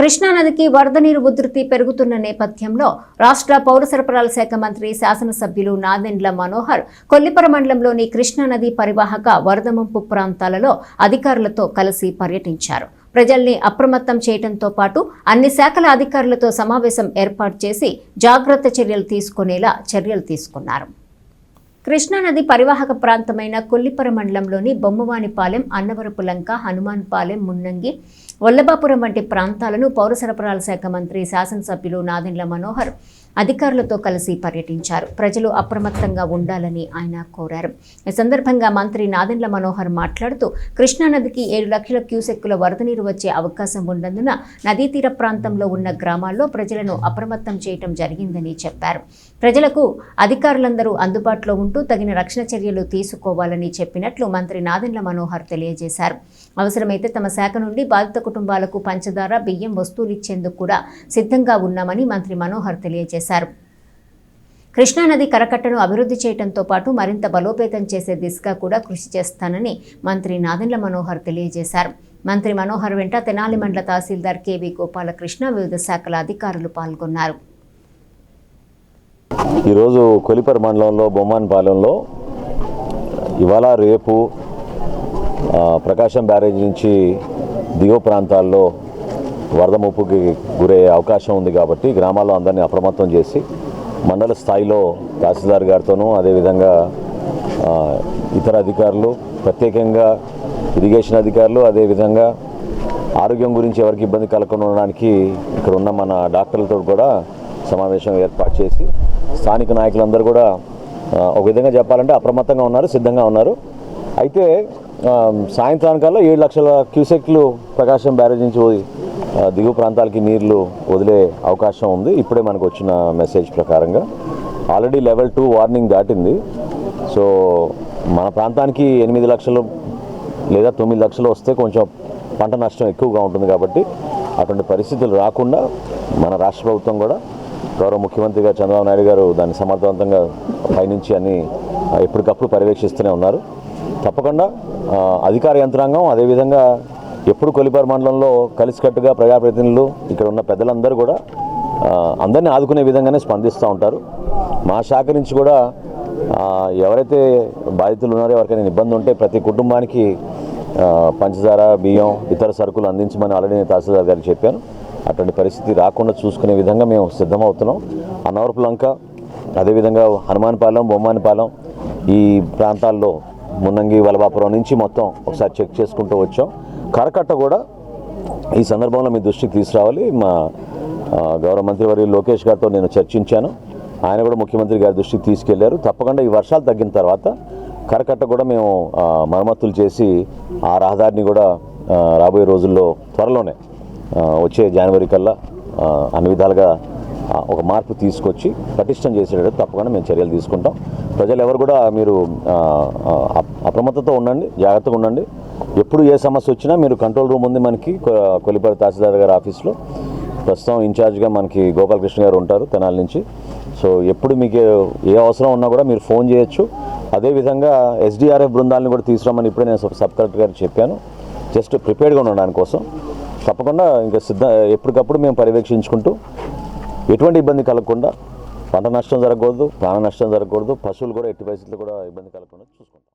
కృష్ణానదికి వరద నీరు ఉధృతి పెరుగుతున్న నేపథ్యంలో రాష్ట్ర పౌర సరఫరాల శాఖ మంత్రి శాసనసభ్యులు నాదెండ్ల మనోహర్ కొల్లిపర మండలంలోని కృష్ణానది పరివాహక వరద ముంపు ప్రాంతాలలో అధికారులతో కలిసి పర్యటించారు. ప్రజల్ని అప్రమత్తం చేయడంతో పాటు అన్ని శాఖల అధికారులతో సమావేశం ఏర్పాటు చేసి జాగ్రత్త చర్యలు తీసుకునేలా చర్యలు తీసుకున్నారు. కృష్ణానది పరివాహక ప్రాంతమైన కొల్లిపర మండలంలోని బొమ్మవానిపాలెం అన్నవరపు లంక హనుమాన్పాలెం మున్నంగి వల్లభాపురం వంటి ప్రాంతాలను పౌర సరఫరాల శాఖ మంత్రి శాసనసభ్యులు నాదెండ్ల మనోహర్ అధికారులతో కలిసి పర్యటించారు. ప్రజలు అప్రమత్తంగా ఉండాలని ఆయన కోరారు. ఈ సందర్భంగా మంత్రి నాదెండ్ల మనోహర్ మాట్లాడుతూ కృష్ణానదికి ఏడు లక్షల క్యూసెక్కుల వరద నీరు వచ్చే అవకాశం ఉన్నందున నదీ తీర ప్రాంతంలో ఉన్న గ్రామాల్లో ప్రజలను అప్రమత్తం చేయటం జరిగిందని చెప్పారు. ప్రజలకు అధికారులందరూ అందుబాటులో ఉంటూ తగిన రక్షణ చర్యలు తీసుకోవాలని చెప్పినట్లు మంత్రి నాదెండ్ల మనోహర్ తెలియజేశారు. అవసరమైతే తమ శాఖ నుండి బాధిత కుటుంబాలకు పంచదార బియ్యం వస్తువులు ఇచ్చేందుకు కూడా సిద్ధంగా ఉన్నామని మంత్రి మనోహర్ తెలియజేశారు. కృష్ణానది కరకట్టను అభివృద్ధి చేయడంతో పాటు మరింత బలోపేతం చేసే దిశగా కూడా కృషి చేస్తానని మంత్రి నాదెండ్ల మనోహర్ తెలియజేశారు. మంత్రి మనోహర్ వెంట తెనాలి మండల తహసీల్దార్ కేవీ గోపాలకృష్ణ వివిధ శాఖల అధికారులు పాల్గొన్నారు. ఈరోజు కొలిపర మండలంలో బొమ్మానిపాలెంలో ఇవాళ రేపు ప్రకాశం బ్యారేజ్ నుంచి దిగువ ప్రాంతాల్లో వరద ముప్పుకి గురయ్యే అవకాశం ఉంది కాబట్టి గ్రామాల్లో అందరినీ అప్రమత్తం చేసి మండల స్థాయిలో తహసీల్దార్ గారితోనూ అదేవిధంగా ఇతర అధికారులు ప్రత్యేకంగా ఇరిగేషన్ అధికారులు అదేవిధంగా ఆరోగ్యం గురించి ఎవరికి ఇబ్బంది కలగకుండా ఉండడానికి ఇక్కడ ఉన్న మన డాక్టర్లతో కూడా సమావేశం ఏర్పాటు చేసి స్థానిక నాయకులందరూ కూడా ఒక విధంగా చెప్పాలంటే అప్రమత్తంగా ఉన్నారు సిద్ధంగా ఉన్నారు. అయితే సాయంత్రానికల్లా ఏడు లక్షల క్యూసెక్లు ప్రకాశం బ్యారేజ్ నుంచి దిగువ ప్రాంతాలకి నీళ్ళు వదిలే అవకాశం ఉంది. ఇప్పుడే మనకు వచ్చిన మెసేజ్ ప్రకారంగా. ఆల్రెడీ లెవెల్ టూ వార్నింగ్ దాటింది. సో మన ప్రాంతానికి ఎనిమిది లక్షలు లేదా తొమ్మిది లక్షలు వస్తే కొంచెం పంట నష్టం ఎక్కువగా ఉంటుంది కాబట్టి అటువంటి పరిస్థితులు రాకుండా మన రాష్ట్ర ప్రభుత్వం కూడా గౌరవ ముఖ్యమంత్రి గారు చంద్రబాబు నాయుడు గారు దాన్ని సమర్థవంతంగా పైనుంచి అని ఎప్పటికప్పుడు పర్యవేక్షిస్తూనే ఉన్నారు. తప్పకుండా అధికార యంత్రాంగం అదేవిధంగా ఎప్పుడు కొలిపారు మండలంలో కలిసికట్టుగా ప్రజాప్రతినిధులు ఇక్కడ ఉన్న పెద్దలందరూ కూడా అందరినీ ఆదుకునే విధంగానే స్పందిస్తూ ఉంటారు. మా శాఖ నుంచి కూడా ఎవరైతే బాధితులు ఉన్నారో ఎవరికైనా ఇబ్బంది ఉంటే ప్రతి కుటుంబానికి పంచదార బియ్యం ఇతర సరుకులు అందించమని ఆల్రెడీ నేను తహసీల్దార్ గారికి చెప్పాను. అటువంటి పరిస్థితి రాకుండా చూసుకునే విధంగా మేము సిద్ధమవుతున్నాం. అన్నవరపు లంక అదేవిధంగా హనుమాన్పాలెం బొమ్మానిపాలెం ఈ ప్రాంతాల్లో మున్నంగి వలబాపురం నుంచి మొత్తం ఒకసారి చెక్ చేసుకుంటూ వచ్చాం. కరకట్ట కూడా ఈ సందర్భంలో మీ దృష్టికి తీసుకురావాలి. మా గౌరవ మంత్రివర్య లోకేష్ గారితో నేను చర్చించాను. ఆయన కూడా ముఖ్యమంత్రి గారి దృష్టికి తీసుకెళ్ళారు. తప్పకుండా ఈ వర్షాలు తగ్గిన తర్వాత కరకట్ట కూడా మేము మరమ్మతులు చేసి ఆ రహదారిని కూడా రాబోయే రోజుల్లో త్వరలోనే వచ్చే జనవరి కల్లా అన్ని విధాలుగా ఒక మార్పు తీసుకొచ్చి పటిష్టం చేసేటట్టు తప్పకుండా మేము చర్యలు తీసుకుంటాం. ప్రజలు ఎవరు కూడా మీరు అప్రమత్తతో ఉండండి జాగ్రత్తగా ఉండండి. ఎప్పుడు ఏ సమస్య వచ్చినా మీరు కంట్రోల్ రూమ్ ఉంది మనకి కొలిపల్లి తహసీల్దార్ గారి ఆఫీస్లో. ప్రస్తుతం ఇన్ఛార్జ్గా మనకి గోపాలకృష్ణ గారు ఉంటారు తెనాలి నుంచి. సో ఎప్పుడు మీకు ఏ అవసరం ఉన్నా కూడా మీరు ఫోన్ చేయొచ్చు. అదేవిధంగా ఎస్డిఆర్ఎఫ్ బృందాలను కూడా తీసుకురామని ఇప్పుడే నేను సబ్ సబ్ కలెక్టర్ గారికి చెప్పాను. జస్ట్ ప్రిపేర్డ్గా ఉండడానికి కోసం. తప్పకుండా ఇంకా సిద్ధ ఎప్పటికప్పుడు మేము పర్యవేక్షించుకుంటూ ఎటువంటి ఇబ్బంది కలగకుండా పంట నష్టం జరగకూడదు ప్రాణ నష్టం జరగకూడదు పశువులు కూడా ఎట్టి పరిస్థితులు కూడా ఇబ్బంది కలగకుండా చూసుకుంటాం.